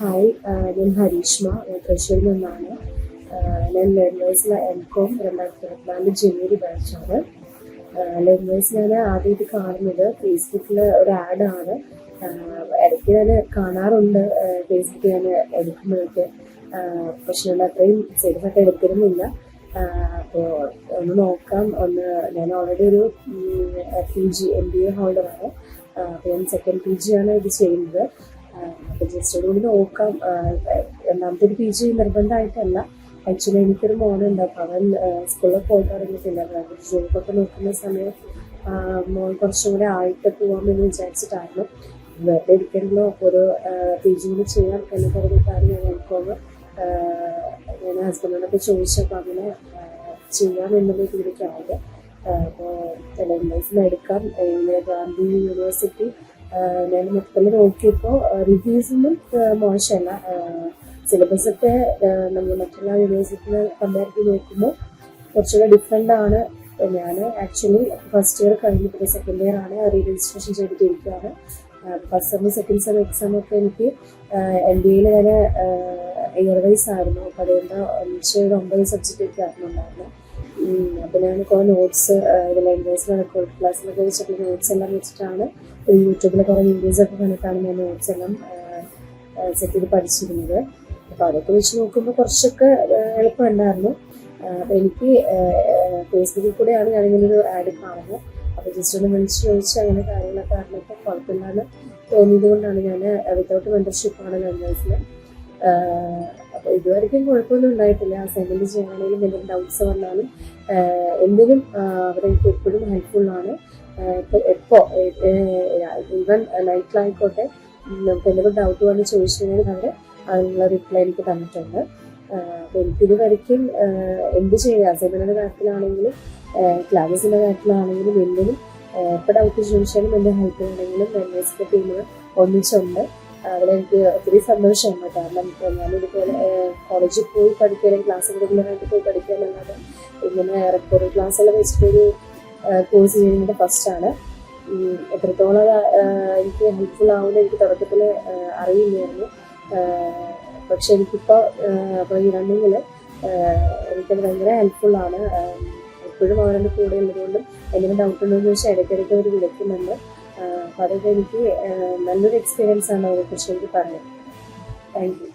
Hi ആ, ഞാൻ ഹരീഷ്മ തൃശ്ശൂരിൽ നിന്നാണ്. ഞാൻ ലേണേഴ്സിലെ എം കോം രണ്ടായിരത്തി ഇരുപത്തിനാല് ജനുവരി ബാച്ചാണ്. ലേണേഴ്സ് ഞാൻ ആദ്യമായിട്ട് കാണുന്നത് ഫേസ്ബുക്കിൽ ഒരു ആഡാണ് ഇടയ്ക്ക് ഞാൻ കാണാറുണ്ട് ഫേസ്ബുക്കിൽ ഞാൻ എടുക്കുന്നതൊക്കെ പക്ഷെ ഞാൻ അത്രയും സീരിയസ് എടുത്തിരുന്നില്ല. അപ്പോൾ ഒന്ന് നോക്കാം. ഒന്ന് ഞാൻ ഓൾറെഡി ഒരു P G M B A ഹോൾഡറാണ് അപ്പോൾ ഞാൻ സെക്കൻഡ് പി ജി ആണ് ഇത് ചെയ്യുന്നത്. കൂടി നോക്കാം. രണ്ടാമത്തെ ഒരു പി ജി നിർബന്ധമായിട്ടല്ല. ആക്ച്വലി എനിക്കൊരു മോനുണ്ട്. അപ്പോൾ അവൻ സ്കൂളിൽ പോയി തുടങ്ങിയിട്ടില്ല അപ്പോൾ ജോബൊക്കെ നോക്കുന്ന സമയം മോൻ കുറച്ചും കൂടെ ആയിട്ട് പോകാമെന്ന് വിചാരിച്ചിട്ടായിരുന്നു. വെറുതെ ഇരിക്കണമല്ലോ ഒരു പി ജി കൂടി ചെയ്യാൻ എന്ന് പറഞ്ഞിട്ടാണ് ഞാൻ എനിക്കൊന്ന് ഞാൻ ഹസ്ബൻഡിനോടൊക്കെ ചോദിച്ചപ്പോൾ അങ്ങനെ ചെയ്യാം എന്നുള്ള രീതിക്കായത് അപ്പോൾ ടെലൻഡേഴ്സിൽ എടുക്കാം. ഇങ്ങനെ ഗാന്ധി യൂണിവേഴ്സിറ്റി ഞാൻ മൊത്തത്തിൽ നോക്കിയപ്പോൾ റിവ്യൂസ് ഒന്നും ആഹ് മോശമല്ല. സിലബസ് ഒക്കെ ആഹ് നമ്മൾ മറ്റുള്ള യൂണിവേഴ്സിറ്റിനെ കമ്പയർ ചെയ്ത് നോക്കുമ്പോൾ കുറച്ചുകൂടെ ഡിഫറെന്റ് ആണ്. ഞാൻ ആക്ച്വലി ഫസ്റ്റ് ഇയർ കഴിഞ്ഞിട്ട് സെക്കൻഡ് ഇയർ ആണ് re registration ചെയ്തിട്ടിരിക്കുകയാണ് first sem second sem exam ഒക്കെ എനിക്ക് എം ബി എയിൽ വരെ ഇയർ വൈസ് ആയിരുന്നു. അപ്പോൾ അതുകൊണ്ട് അഞ്ച് ഒമ്പത് സബ്ജക്റ്റ് ഒക്കെ ആയിരുന്നു ഉണ്ടായിരുന്നത് ഞാൻ കുറേ നോട്ട്സ് ലാംഗ്വേജിലാണ് ക്ലാസ്സിലൊക്കെ വെച്ചിട്ടുള്ള നോട്ട്സ് എല്ലാം വെച്ചിട്ടാണ് യൂട്യൂബിൽ കുറേ വീഡിയോസ് ഒക്കെ കണ്ടിട്ടാണ് ഞാൻ നോട്ട്സ് എല്ലാം സെറ്റ് ചെയ്ത് പഠിച്ചിരുന്നത്. അപ്പോൾ അതൊക്കെ വെച്ച് നോക്കുമ്പോൾ കുറച്ചൊക്കെ എളുപ്പമുണ്ടായിരുന്നു. അപ്പോൾ എനിക്ക് ഫേസ്ബുക്കിൽ കൂടെയാണ് ഞാനിങ്ങനെ ഒരു ആഡ് കാണുന്നത്. അപ്പോൾ ജസ്റ്റ് ഒന്ന് വിളിച്ച് ചോദിച്ച് അങ്ങനെ കാര്യങ്ങളൊക്കെ അറിഞ്ഞപ്പോൾ കുഴപ്പമില്ലാന്ന് തോന്നിയത് കൊണ്ടാണ് ഞാൻ വിത്തൗട്ട് മെമ്പർഷിപ്പാണ് മെമ്പേഴ്സിൽ അപ്പോൾ ഇതുവരെയ്ക്കും കുഴപ്പമൊന്നും ഉണ്ടായിട്ടില്ല. അസൈൻമെന്റ് ചെയ്യാനാണെങ്കിലും എന്തെങ്കിലും ഡൗട്ട്സ് വന്നാലും എന്തെങ്കിലും അവരെനിക്ക് എപ്പോഴും ഹെൽപ്ഫുള്ളാണ് ഇപ്പോൾ എപ്പോൾ ഈവൻ നൈറ്റിലായിക്കോട്ടെ നമുക്ക് എന്തെങ്കിലും ഡൗട്ട് വന്ന് ചോദിച്ചു കഴിഞ്ഞാൽ അവർ അതിനുള്ള റിപ്ലൈ എനിക്ക് തന്നിട്ടുണ്ട്. അപ്പോൾ എനിക്കിത് വരയ്ക്കും എന്ത് ചെയ്യുക അസൈൻമെന്റിന്റെ കാര്യത്തിലാണെങ്കിലും ക്ലാസസിന്റെ കാര്യത്തിലാണെങ്കിലും എന്തിനും എപ്പോൾ ഡൗട്ട് ചോദിച്ചാലും എന്റെ ഹെൽപ്പ് ചെയ്യണമെങ്കിലും മെമ്പേഴ്സിന്റെ ടീമിൽ ഒന്നിച്ചുണ്ട്. അതിലെനിക്ക് ഒത്തിരി സന്തോഷമുണ്ട് കാരണം ഞാനിതുപോലെ കോളേജിൽ പോയി പഠിക്കാൻ അല്ലെങ്കിൽ ക്ലാസ് റെഗുലറായിട്ട് പോയി പഠിക്കാനല്ലാതെ ഇങ്ങനെ റെക്കോർഡ് ക്ലാസ്സുകൾ വെച്ചിട്ടൊരു കോഴ്സ് ചെയ്യുന്നത് ഫസ്റ്റാണ് എത്രത്തോളം എനിക്ക് ഹെൽപ്ഫുൾ ആവുമെന്ന് എനിക്ക് തുടക്കത്തിൽ അറിയില്ലായിരുന്നു. പക്ഷെ എനിക്കിപ്പോൾ അപ്പോൾ ഈ റണ്ണിങ്ങിൽ എനിക്കത് ഭയങ്കര ഹെൽപ്ഫുള്ളാണ് എപ്പോഴും അവരുടെ കൂടെ ഉള്ളതുകൊണ്ടും എന്തെങ്കിലും ഡൗട്ട് ഉണ്ടോ എന്ന് ചോദിച്ചാൽ ഇടയ്ക്കിടയ്ക്ക് അവർ വിളിക്കുന്നുണ്ട്. അപ്പോൾ എനിക്ക് നല്ലൊരു എക്സ്പീരിയൻസ് ആണ് അതിനെക്കുറിച്ച് എനിക്ക് പറഞ്ഞത്. Thank you